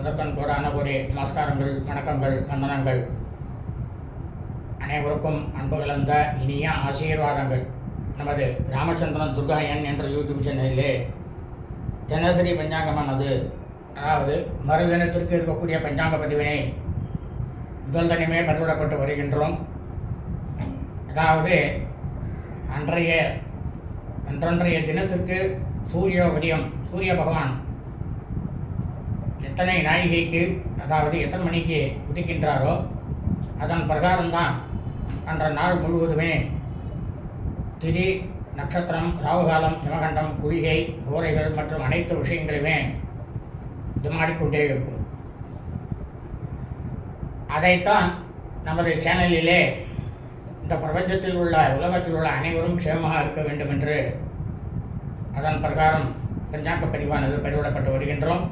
முதற்கண் கோடான கோடி நமஸ்காரங்கள் வணக்கங்கள் வந்தனங்கள். அனைவருக்கும் அன்பு கலந்த இனிய ஆசீர்வாதங்கள். நமது ராமச்சந்திரன் துர்காயன் என்ற யூடியூப் சேனலிலே தினசரி பஞ்சாங்கமானது அதாவது மறுதினத்திற்கு இருக்கக்கூடிய பஞ்சாங்க பதிவினை முதல் தினமே பதிவிடப்பட்டு வருகின்றோம். அதாவது அன்றைய அன்றன்றைய தினத்திற்கு சூரிய உதயம் சூரிய பகவான் எத்தனை நாழிகைக்கு அதாவது எத்தனை மணிக்கு உதிக்கின்றாரோ அதன் பிரகாரம்தான் அன்ற நாள் முழுவதுமே திதி நட்சத்திரம் ராவுகாலம் சிவகண்டம் குளிகை ஓரைகள் மற்றும் அனைத்து விஷயங்களுமே இதுமாடிக்கொண்டே இருக்கும். அதைத்தான் நமது சேனலிலே இந்த பிரபஞ்சத்தில் உள்ள உலகத்தில் உள்ள அனைவரும் க்ஷேமமாக இருக்க வேண்டும் என்று அதன் பிரகாரம் பஞ்சாங்க பதிவானது பதிவிடப்பட்டு வருகின்றோம்.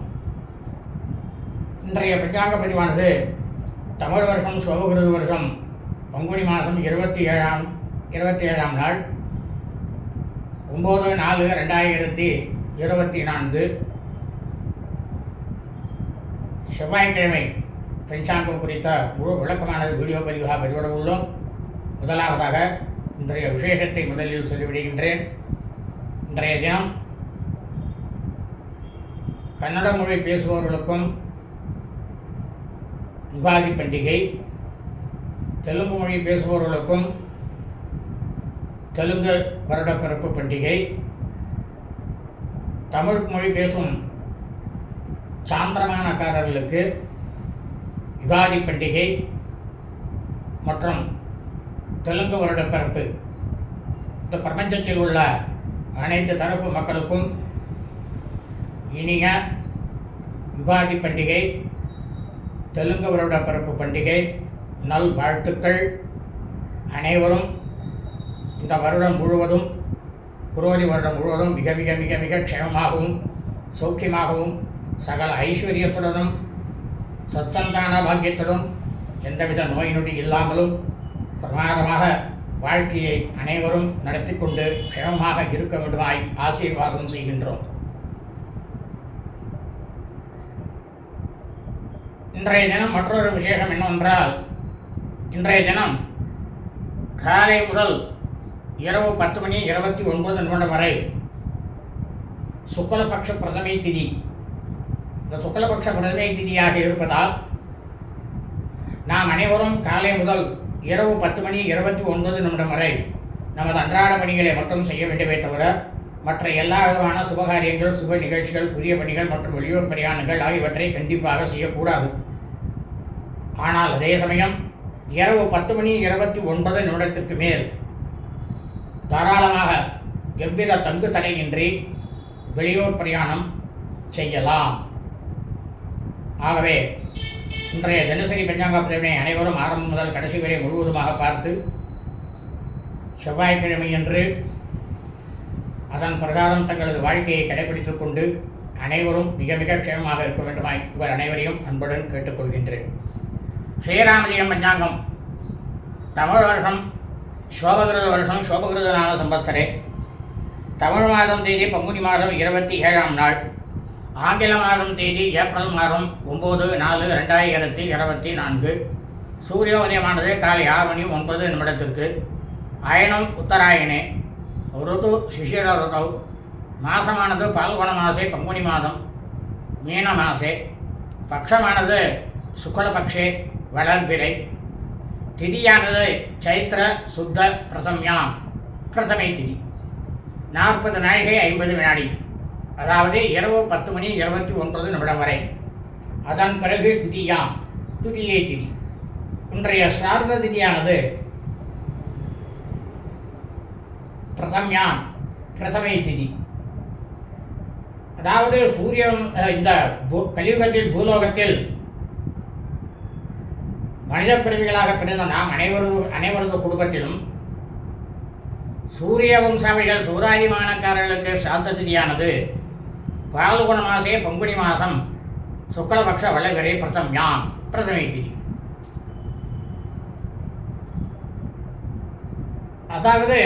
இன்றைய பஞ்சாங்க பதிவானது தமிழ் வருஷம் சோபகுரு வருஷம் பங்குனி மாதம் இருபத்தி ஏழாம் இருபத்தி ஏழாம் நாள் ஒம்பது நாலு ரெண்டாயிரத்தி இருபத்தி நான்கு செவ்வாய்க்கிழமை பஞ்சாங்கம் குறித்த முழு விளக்கமானது வீடியோ பதிவாக பதிவிட உள்ளோம். முதலாவதாக இன்றைய விசேஷத்தை முதலில் சொல்லிவிடுகின்றேன். இன்றைய தினம் கன்னட மொழி பேசுபவர்களுக்கும் யுகாதி பண்டிகை தெலுங்கு மொழி பேசுபவர்களுக்கும் தெலுங்கு வருடப்பிறப்பு பண்டிகை தமிழ் மொழி பேசும் சாந்திரமானக்காரர்களுக்கு யுகாதி பண்டிகை மற்றும் தெலுங்கு வருடப்பிறப்பு. இந்த பிரபஞ்சத்தில் உள்ள அனைத்து தரப்பு மக்களுக்கும் இனிய யுகாதி பண்டிகை. தெலுங்கு வருட பிறப்பு பண்டிகை நல் வாழ்த்துக்கள். அனைவரும் இந்த வருடம் முழுவதும் குரோதி வருடம் முழுவதும் மிக மிக மிக மிக க்ஷமமாகவும் சௌக்கியமாகவும் சகல ஐஸ்வர்யத்துடனும் சத்சந்தான பாக்கியத்துடன் எந்தவித நோய் நொடி இல்லாமலும் பிரமாதமாக வாழ்க்கையை அனைவரும் நடத்தி கொண்டு க்ஷமமாக இருக்க வேண்டுமாய் ஆசீர்வாதம் செய்கின்றோம். இன்றைய தினம் மற்றொரு விசேஷம் என்னவென்றால் இன்றைய தினம் காலை முதல் இரவு பத்து மணி இருபத்தி ஒன்பது நிமிடம் வரை சுக்லபக்ஷ பிரதமை திதி. இந்த சுக்லபக்ஷ பிரதமை திதியாக இருப்பதால் நாம் அனைவரும் காலை முதல் இரவு பத்து மணி இருபத்தி ஒன்பது நிமிடம் வரை நமது அன்றாட பணிகளை மட்டும் செய்ய வேண்டுமே தவிர மற்ற எல்லா விதமான சுபகாரியங்கள் சுப நிகழ்ச்சிகள் புதிய பணிகள் மற்றும் வெளியூர் பிரயாணங்கள் ஆகியவற்றை கண்டிப்பாக செய்யக்கூடாது. ஆனால் அதே சமயம் இரவு பத்து மணி இருபத்தி ஒன்பது நிமிடத்திற்கு மேல் தாராளமாக எவ்வித தங்கு தடையின்றி வெளியூர் பிரயாணம் செய்யலாம். ஆகவே இன்றைய தினசரி பஞ்சாங்க பதிவினை அனைவரும் ஆரம்பம் முதல் கடைசி வரை முழுவதுமாக பார்த்து செவ்வாய்க்கிழமையன்று அதன் பிரகாரம் தங்களது வாழ்க்கையை கடைபிடித்துக் கொண்டு அனைவரும் மிக மிக க்ஷேமமாக இருக்க வேண்டுமாய் உங்கள் அனைவரையும் அன்புடன் கேட்டுக்கொள்கின்றேன். ஸ்ரீராமஜெயம் பஞ்சாங்கம் தமிழ் வருஷம் சோபகிருத வருஷம் சோபகிருத நாம சம்பத்சரே. தமிழ் மாதம் தேதி பங்குனி மாதம் இருபத்தி ஏழாம் நாள். ஆங்கில மாதம் தேதி ஏப்ரல் மாதம் ஒம்பது நாலு ரெண்டாயிரத்தி இருபத்தி நான்கு. சூரியோதயமானது காலை ஆறு மணி ஒன்பது நிமிடத்திற்கு. அயனம் உத்தராயணே. ருது சிஷிர ருதௌ. மாசமானது பால்குண மாசே பங்குனி மாதம் மீன மாசே. பக்ஷமானது சுக்லபக்ஷே வளர்பிறை. திதியானது சைத்திர சுத்த பிரதம்யாம். பிரதமை திதி. நாற்பது நாழிகை ஐம்பது வினாடி. அதாவது இரவு பத்து மணி இருபத்தி ஒன்பது நிமிடம் வரை. அதன் பிறகு திதியாம். துதியை திதி. இன்றைய சார்ந்த திதியானது பிரதம்யாம். பிரதமை திதி. அதாவது சூரியன் இந்த பூ- கலியுகத்தில் பூலோகத்தில் மனித பிறவிகளாக பிறந்த நாம் அனைவரும் அனைவரது குடும்பத்திலும் சூரிய வம்சாவிகள் சூராதிமானக்காரர்களுக்கு சாந்த திதியானது பால்குண மாசே பங்குனி மாதம் சுக்லபக்ஷ வளவிரை பிரதம் யாம் பிரதமை திதி. அதாவது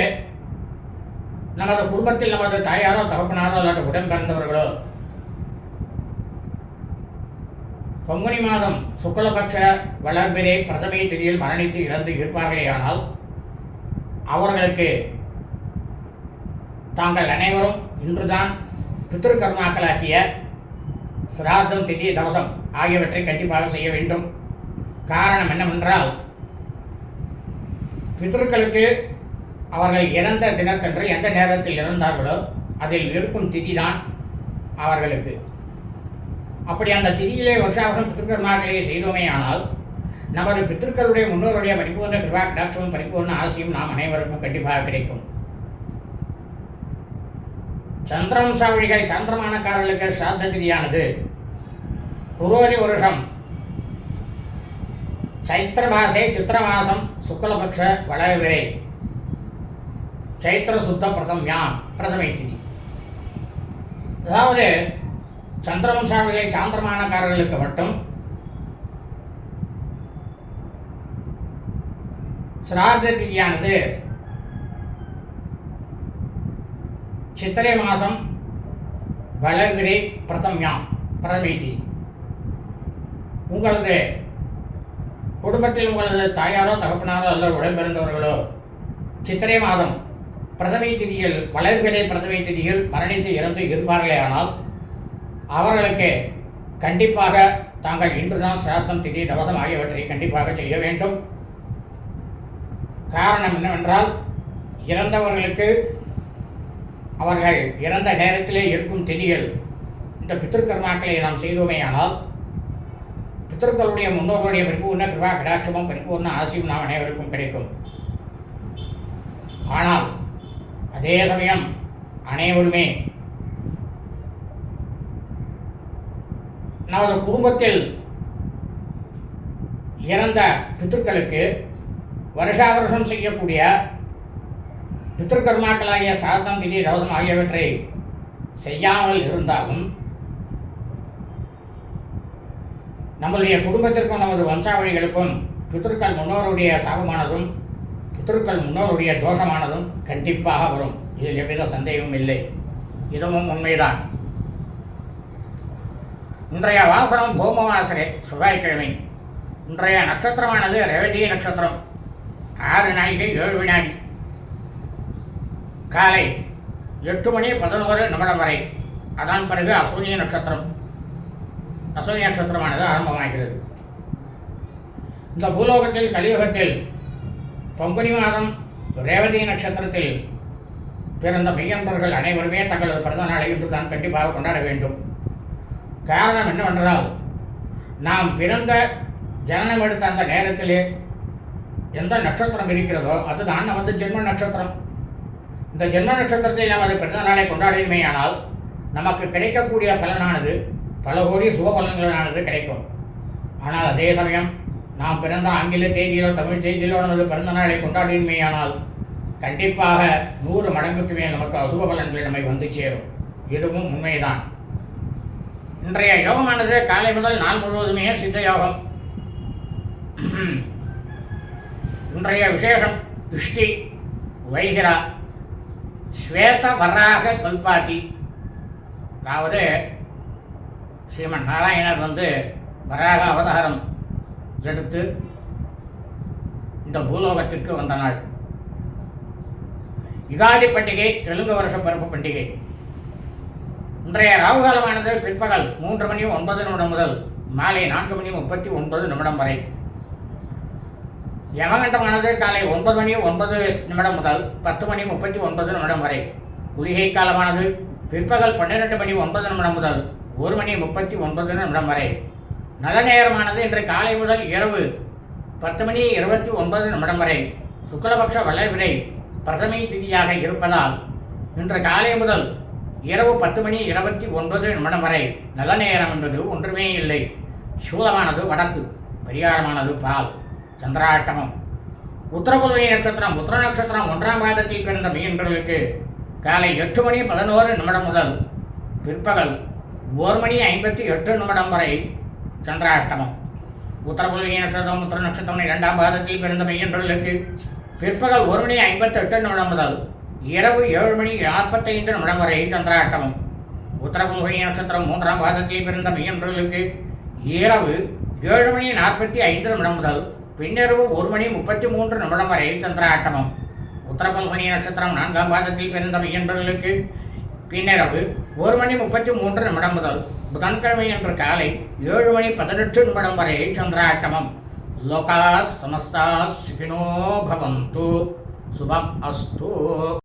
நமது குடும்பத்தில் நமது தாயாரோ தகப்பனாரோ அல்லது உடன் பிறந்தவர்களோ பங்குனி மாதம் சுக்லபக்ஷ வளர்பிரே பிரதமை திதியில் மரணித்து இறந்து இருப்பார்களேயானால் அவர்களுக்கு தாங்கள் அனைவரும் இன்றுதான் பித்திருக்கர்மாக்களாக்கிய சிராதம் திதி தவசம் ஆகியவற்றை கண்டிப்பாக செய்ய வேண்டும். காரணம் என்னவென்றால் பித்ருக்களுக்கு அவர்கள் இறந்த தினத்தன்று எந்த நேரத்தில் இறந்தார்களோ அதில் இருக்கும் திதி தான் அவர்களுக்கு. அப்படி அந்த திதியிலே வருஷாவசம் பித்ருக்கர்மாக்களை செய்தோமே ஆனால் நமது பித்ருக்களுடைய முன்னோருடைய பரிபூர்ண கிருபா கடாட்சமும் பரிபூர்ண ஆசையும் நாம் அனைவருக்கும் கண்டிப்பாக கிடைக்கும். சந்திரவம்சாவழிகள் சந்திரமானக்காரர்களுக்கு சிராத்த திதியானது. குரோதி வருஷம். சைத்திர மாசே சித்திர மாசம் சுக்லபக்ஷ வளர்விரை சைத்திர சுத்த பிரதம் யாம் பிரதமை திதி. அதாவது சந்திரவம்சாவிலே சாந்திரமானக்காரர்களுக்கு மட்டும் சிராத திதியானது சித்திரை மாதம் வளர்பிறை பிரதம்யாம் பிரதமைதி உங்களது குடும்பத்தில் உங்களது தாயாரோ தகப்பனாரோ அல்லது உடம்பிறந்தவர்களோ சித்திரை மாதம் பிரதமை திதியில் வளர்பிறை பிரதமை திதியில் மரணித்து இறந்து இருப்பார்களே ஆனால் அவர்களுக்கு கண்டிப்பாக தாங்கள் இன்றுதான் சிராத்தம் திதி தவசம் ஆகியவற்றை கண்டிப்பாக செய்ய வேண்டும். காரணம் என்னவென்றால் இறந்தவர்களுக்கு அவர்கள் இறந்த நேரத்திலே இருக்கும் திதிகள் இந்த பித்திருக்கர்மாக்களை நாம் செய்தோமேயானால் பித்திருக்களுடைய முன்னோர்களுடைய பரிபூர்ண கிருபா கடாட்சமும் பரிபூர்ண ஆசியும் நாம் அனைவருக்கும் கிடைக்கும். ஆனால் அதே சமயம் அனைவருமே நமது குடும்பத்தில் இறந்த பித்திருக்களுக்கு வருஷா வருஷம் செய்யக்கூடிய பித்திருக்கர்மாக்களாகிய சாதம் திதி ரவசம் ஆகியவற்றை செய்யாமல் இருந்தாலும் நம்மளுடைய குடும்பத்திற்கும் நமது வம்சாவளிகளுக்கும் பித்திருக்கள் முன்னோருடைய சாபமானதும் பித்திருக்கள் முன்னோருடைய தோஷமானதும் கண்டிப்பாக வரும். இதில் எவ்வித சந்தேகமும் இல்லை. இதுவும் உண்மைதான். இன்றைய வாசனம் பூமவாசரே செவ்வாய்க்கிழமை. இன்றைய நட்சத்திரமானது ரேவதி நட்சத்திரம். ஆறு நாழிகை ஏழு வினாடி. காலை எட்டு மணி பதினோரு நிமிடம் வரை. அதன் பிறகு அசூனிய நட்சத்திரம். அசூனிய நட்சத்திரமானது ஆரம்பமாகிறது. இந்த பூலோகத்தில் கலியுகத்தில் பங்குனி மாதம் ரேவதி நட்சத்திரத்தில் பிறந்த மெய்யன்பர்கள் அனைவருமே தங்களது பிறந்த நாளை இன்று தான் கண்டிப்பாக கொண்டாட வேண்டும். காரணம் என்னவென்றால் நாம் பிறந்த ஜனனம் எடுத்த அந்த நேரத்திலே எந்த நட்சத்திரம் இருக்கிறதோ அதுதான் நமது ஜென்ம நட்சத்திரம். இந்த ஜென்ம நட்சத்திரத்தில் நமது பிறந்த நாளை கொண்டாடினமேயானால் நமக்கு கிடைக்கக்கூடிய பலனானது பல கோடி சுப பலன்களானது கிடைக்கும். ஆனால் அதே சமயம் நாம் பிறந்த ஆங்கில தேதியிலோ தமிழ் தேதியிலோ நமது பிறந்த நாளை கொண்டாடினமேயானால் கண்டிப்பாக நூறு மடங்குக்கு மேல் நமக்கு அசுப பலன்கள் நம்மை வந்து சேரும். இதுவும் உண்மைதான். இன்றைய யோகமானது காலை முதல் நாள் முழுவதுமே சித்த யோகம். இன்றைய விசேஷம் இஷ்டி வைகிரா ஸ்வேத வராக கல்பாத்தி அதாவது ஸ்ரீமன் நாராயணர் வந்து வராக அவதாரம் எடுத்து இந்த பூலோகத்திற்கு வந்த நாள் யுகாதி பண்டிகை தெலுங்கு வருஷ பிறப்பு பண்டிகை. இன்றைய ராகுகாலமானது பிற்பகல் மூன்று மணி ஒன்பது நிமிடம் முதல் மாலை நான்கு மணி முப்பத்தி ஒன்பது நிமிடம் வரை. யமகண்டமானது காலை ஒன்பது மணி ஒன்பது நிமிடம் முதல் பத்து மணி முப்பத்தி ஒன்பது நிமிடம் வரை. குளிகை காலமானது பிற்பகல் பன்னிரெண்டு மணி ஒன்பது நிமிடம் முதல் ஒரு மணி முப்பத்தி ஒன்பது நிமிடம் வரை. நல்ல நேரமானது இன்று காலை முதல் இரவு பத்து மணி இருபத்தி ஒன்பது நிமிடம் வரை. சுக்லபக்ஷ வளர்விரை பிரதமை திதியாக இருப்பதால் இன்று காலை முதல் இரவு பத்து மணி இருபத்தி ஒன்பது நிமிடம் வரை நல்ல நேரம் என்பது ஒன்றுமே இல்லை. சூலமானது வடக்கு பரிகாரமானது பால் சந்திராட்டமம். உத்தரபுல்வி நட்சத்திரம் உத்தர நட்சத்திரம் ஒன்றாம் பாதத்தில் பிறந்த மீன்களுக்கு காலை எட்டு மணி பதினோரு நிமிடம் முதல் பிற்பகல் ஒரு மணி ஐம்பத்தி எட்டு நிமிடம் வரை சந்திராஷ்டமம் உத்தரபுல்வி நட்சத்திரம் உத்தர நட்சத்திரம் இரண்டாம் பாதத்தில் பிறந்த மையன்களுக்கு பிற்பகல் ஒரு மணி ஐம்பத்தி எட்டு நிமிடம் முதல் இரவு ஏழு மணி நாற்பத்தைந்து நிமிடம் வரை சந்திராட்டமம் உத்தரபுல்வி நட்சத்திரம் மூன்றாம் பாதத்தில் பிறந்த மையன்களுக்கு இரவு ஏழு மணி நாற்பத்தி ஐந்து நிமிடம் முதல் பின்னிரவு ஒரு மணி முப்பத்தி மூன்று நிமிடம் வரை சந்திராட்டமம். உத்தரபல்கனி நட்சத்திரம் நான்காம் பாதத்தில் பிறந்த மையன்பர்களுக்கு பின்னிரவு ஒரு மணி முப்பத்தி மூன்று நிமிடம் முதல் புதன்கிழமை அன்று காலை ஏழு மணி பதினெட்டு நிமிடம் வரை சந்திராட்டமம். லோகா சமஸ்தா சுகினோ பவந்து. சுபம் அஸ்து.